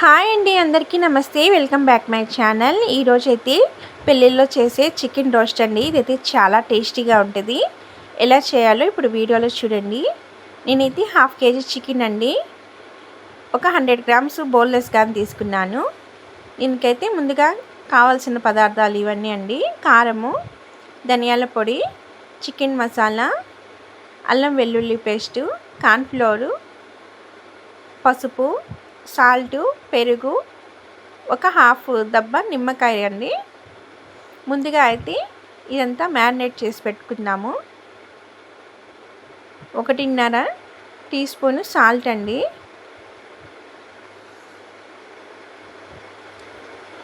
Hi అండి అందరికీ నమస్తే. వెల్కమ్ బ్యాక్ మై ఛానల్ ఈరోజు అయితే పెళ్ళిళ్ళలో చేసే చికెన్ రోస్ట్ అండి. ఇదైతే చాలా టేస్టీగా ఉంటుంది. ఎలా చేయాలో ఇప్పుడు వీడియోలో చూడండి. నేనైతే హాఫ్ కేజీ చికెన్ అండి. ఒక హండ్రెడ్ గ్రామ్స్ బోన్లెస్ కానీ తీసుకున్నాను. దీనికైతే ముందుగా కావాల్సిన పదార్థాలు ఇవన్నీ అండి. కారము ధనియాల పొడి చికెన్ మసాలా అల్లం వెల్లుల్లి పేస్టు కార్న్ఫ్లోరు పసుపు సాల్టు పెరుగు ఒక హాఫ్ దబ్బ నిమ్మకాయ అండి. ముందుగా అయితే ఇదంతా మ్యారినేట్ చేసి పెట్టుకుందాము. ఒకటిన్నర టీ స్పూన్ సాల్ట్ అండి.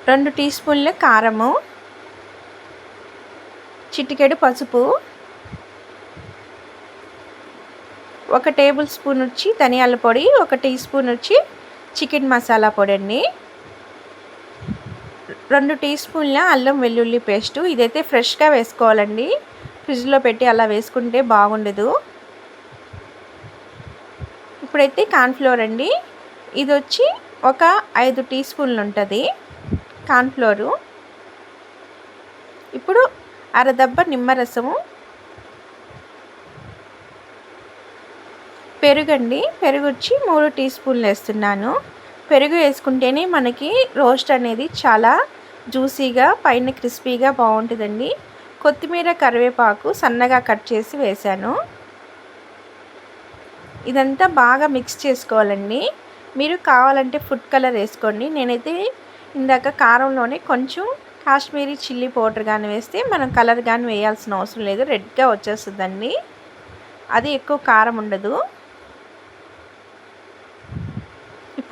రెండు టీ స్పూన్ల కారము చిటికెడు పసుపు ఒక టేబుల్ స్పూన్ వచ్చి ధనియాల పొడి ఒక టీ స్పూన్ వచ్చి చికెన్ మసాలా పొడి అండి రెండు టీ స్పూన్ల అల్లం వెల్లుల్లి పేస్టు. ఇదైతే ఫ్రెష్గా వేసుకోవాలండి. ఫ్రిడ్జ్లో పెట్టి అలా వేసుకుంటే బాగుండదు. ఇప్పుడైతే కార్న్ఫ్లోర్ అండి. ఇది వచ్చి ఒక ఐదు టీ స్పూన్లు ఉంటుంది కార్న్ఫ్లోరు. ఇప్పుడు అరదబ్బ నిమ్మరసము పెరుగండి. పెరుగు వచ్చి మూడు టీ స్పూన్లు వేస్తున్నాను. పెరుగు వేసుకుంటేనే మనకి రోస్ట్ అనేది చాలా జ్యూసీగా పైన క్రిస్పీగా బాగుంటుందండి. కొత్తిమీర కరివేపాకు సన్నగా కట్ చేసి వేశాను. ఇదంతా బాగా మిక్స్ చేసుకోవాలండి. మీరు కావాలంటే ఫుడ్ కలర్ వేసుకోండి. నేనైతే ఇందాక కారంలోనే కొంచెం కాశ్మీరీ చిల్లీ పౌడర్ కానీ వేస్తే మనం కలర్ కానీ వేయాల్సిన అవసరం లేదు. రెడ్గా వచ్చేస్తుందండి. అది ఎక్కువ కారం ఉండదు.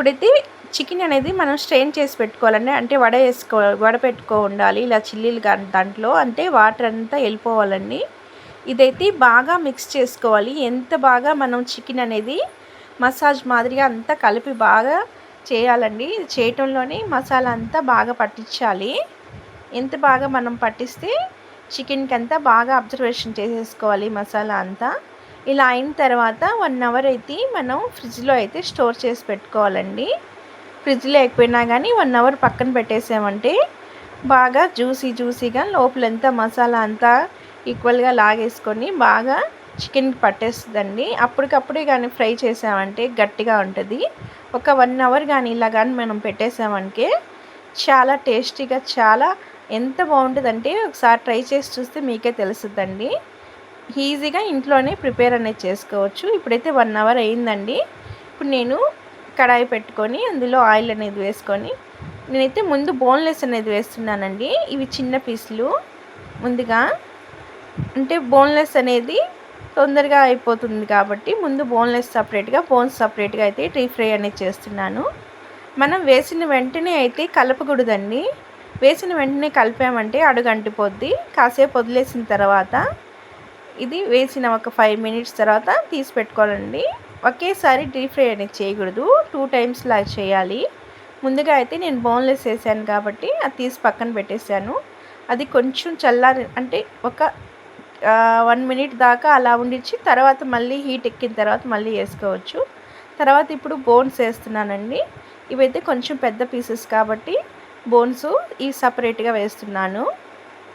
ఇప్పుడైతే చికెన్ అనేది మనం స్ట్రెయిన్ చేసి పెట్టుకోవాలండి అంటే వడ వేసుకో వడ పెట్టుకో ఉండాలి ఇలా చిల్లీలు దాంట్లో అంటే వాటర్ అంతా వెళ్ళిపోవాలండి. ఇదైతే బాగా మిక్స్ చేసుకోవాలి. ఎంత బాగా మనం చికెన్ అనేది మసాజ్ మాదిరిగా అంతా కలిపి బాగా చేయాలండి. చేయటంలోనే మసాలా అంతా బాగా పట్టించాలి. ఎంత బాగా మనం పట్టిస్తే చికెన్కి అంతా బాగా అబ్జర్వేషన్ చేసేసుకోవాలి మసాలా అంతా. ఇలా అయిన తర్వాత వన్ అవర్ అయితే మనం ఫ్రిడ్జ్లో అయితే స్టోర్ చేసి పెట్టుకోవాలండి. ఫ్రిడ్జ్ లేకపోయినా కానీ వన్ అవర్ పక్కన పెట్టేసామంటే బాగా జ్యూసీ జ్యూసీగా లోపలంతా మసాలా అంతా ఈక్వల్గా లాగేసుకొని బాగా చికెన్కి పట్టేస్తుందండి. అప్పటికప్పుడే కానీ ఫ్రై చేసామంటే గట్టిగా ఉంటుంది. ఒక వన్ అవర్ కానీ ఇలా కానీ మనం పెట్టేసామంటే చాలా టేస్టీగా చాలా ఎంత బాగుంటుందంటే ఒకసారి ట్రై చేసి చూస్తే మీకే తెలుస్తుందండి. ఈజీగా ఇంట్లోనే ప్రిపేర్ అనేది చేసుకోవచ్చు. ఇప్పుడైతే వన్ అవర్ అయిందండి. ఇప్పుడు నేను కడాయి పెట్టుకొని అందులో ఆయిల్ అనేది వేసుకొని నేనైతే ముందు బోన్లెస్ అనేది వేస్తున్నానండి. ఇవి చిన్న పీసులు. ముందుగా అంటే బోన్లెస్ అనేది తొందరగా అయిపోతుంది కాబట్టి ముందు బోన్లెస్ సపరేట్గా బోన్స్ సపరేట్గా అయితే డీ ఫ్రై అనేది చేస్తున్నాను. మనం వేసిన వెంటనే అయితే కలపకూడదండి. వేసిన వెంటనే కలిపామంటే అడుగంటిపోద్ది. కాసేపు వదిలేసిన తర్వాత ఇది వేసిన ఒక ఫైవ్ మినిట్స్ తర్వాత తీసి పెట్టుకోవాలండి. ఒకేసారి డీప్ ఫ్రై అనేది చేయకూడదు. టూ టైమ్స్ లా చేయాలి. ముందుగా అయితే నేను బోన్లెస్ వేసాను కాబట్టి అది తీసి పక్కన పెట్టేశాను. అది కొంచెం చల్లారి అంటే ఒక వన్ మినిట్ దాకా అలా ఉండిచ్చి తర్వాత మళ్ళీ హీట్ ఎక్కిన తర్వాత మళ్ళీ వేసుకోవచ్చు. తర్వాత ఇప్పుడు బోన్స్ వేస్తున్నానండి. ఇవైతే కొంచెం పెద్ద పీసెస్ కాబట్టి బోన్స్ ఈ సపరేట్గా వేస్తున్నాను.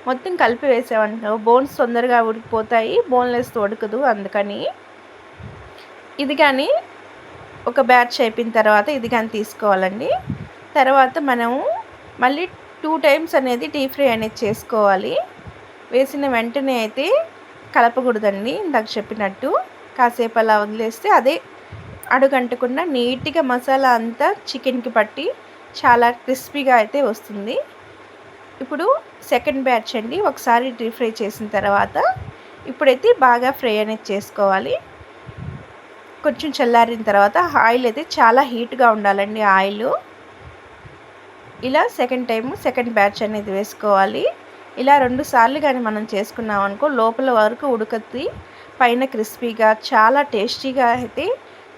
మొత్తం కలిపి వేసామంట బోన్స్ తొందరగా ఉడికిపోతాయి బోన్లెస్ ఉడకదు అందుకని. ఇది కానీ ఒక బ్యాచ్ అయిపోయిన తర్వాత ఇది కానీ తీసుకోవాలండి. తర్వాత మనము మళ్ళీ టూ టైమ్స్ అనేది డీప్ ఫ్రై అనేది చేసుకోవాలి. వేసిన వెంటనే అయితే కలపకూడదండి ఇందాక చెప్పినట్టు. కాసేపు అలా వదిలేస్తే అదే అడుగంటకుండా నీట్గా మసాలా అంతా చికెన్కి పట్టి చాలా క్రిస్పీగా అయితే వస్తుంది. ఇప్పుడు సెకండ్ బ్యాచ్ అండి. ఒకసారి డీప్ ఫ్రై చేసిన తర్వాత ఇప్పుడైతే బాగా ఫ్రై అనేది చేసుకోవాలి. కొంచెం చల్లారిన తర్వాత ఆయిల్ అయితే చాలా హీట్గా ఉండాలండి ఆయిల్ ఇలా సెకండ్ టైం సెకండ్ బ్యాచ్ అనేది వేసుకోవాలి. ఇలా రెండు సార్లు కానీ మనం చేసుకున్నాం అనుకో లోపల వరకు ఉడకద్ది. పైన క్రిస్పీగా చాలా టేస్టీగా అయితే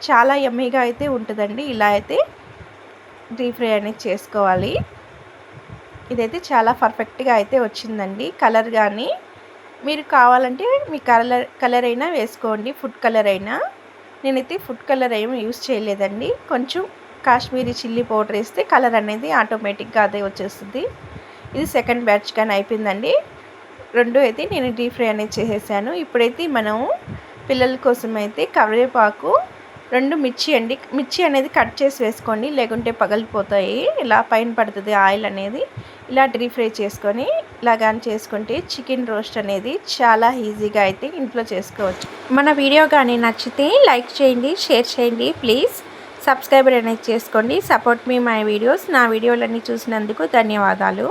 చాలా ఎమ్మీగా అయితే ఉంటుందండి. ఇలా అయితే డీప్ ఫ్రై అనేది చేసుకోవాలి. ఇదైతే చాలా పర్ఫెక్ట్గా అయితే వచ్చిందండి. కలర్ కానీ మీరు కావాలంటే మీ కలర్ కలర్ అయినా వేసుకోండి ఫుడ్ కలర్ అయినా. నేనైతే ఫుడ్ కలర్ ఏమి యూస్ చేయలేదండి. కొంచెం కాశ్మీరీ చిల్లీ పౌడర్ వేస్తే కలర్ అనేది ఆటోమేటిక్గా అదే వచ్చేస్తుంది. ఇది సెకండ్ బ్యాచ్ కానీ అయిపోయిందండి. రెండు అయితే నేను డీప్ ఫ్రై అనేది చేసేసాను. ఇప్పుడైతే మనం పిల్లల కోసం అయితే కరివేపాకు రెండు మిర్చి అండి. మిర్చి అనేది కట్ చేసి వేసుకోండి. లేకుంటే పగిలిపోతాయి. ఇలా పైన పడుతుంది ఆయిల్ అనేది. ఇలా డీప్ ఫ్రై చేసుకొని ఇలా కానీ చేసుకుంటే చికెన్ రోస్ట్ అనేది చాలా ఈజీగా అయితే ఇంట్లో చేసుకోవచ్చు. మన వీడియో కానీ నచ్చితే లైక్ చేయండి షేర్ చేయండి. ప్లీజ్ సబ్స్క్రైబర్ అనేది చేసుకోండి. Support me my videos. నా వీడియోలన్నీ చూసినందుకు ధన్యవాదాలు.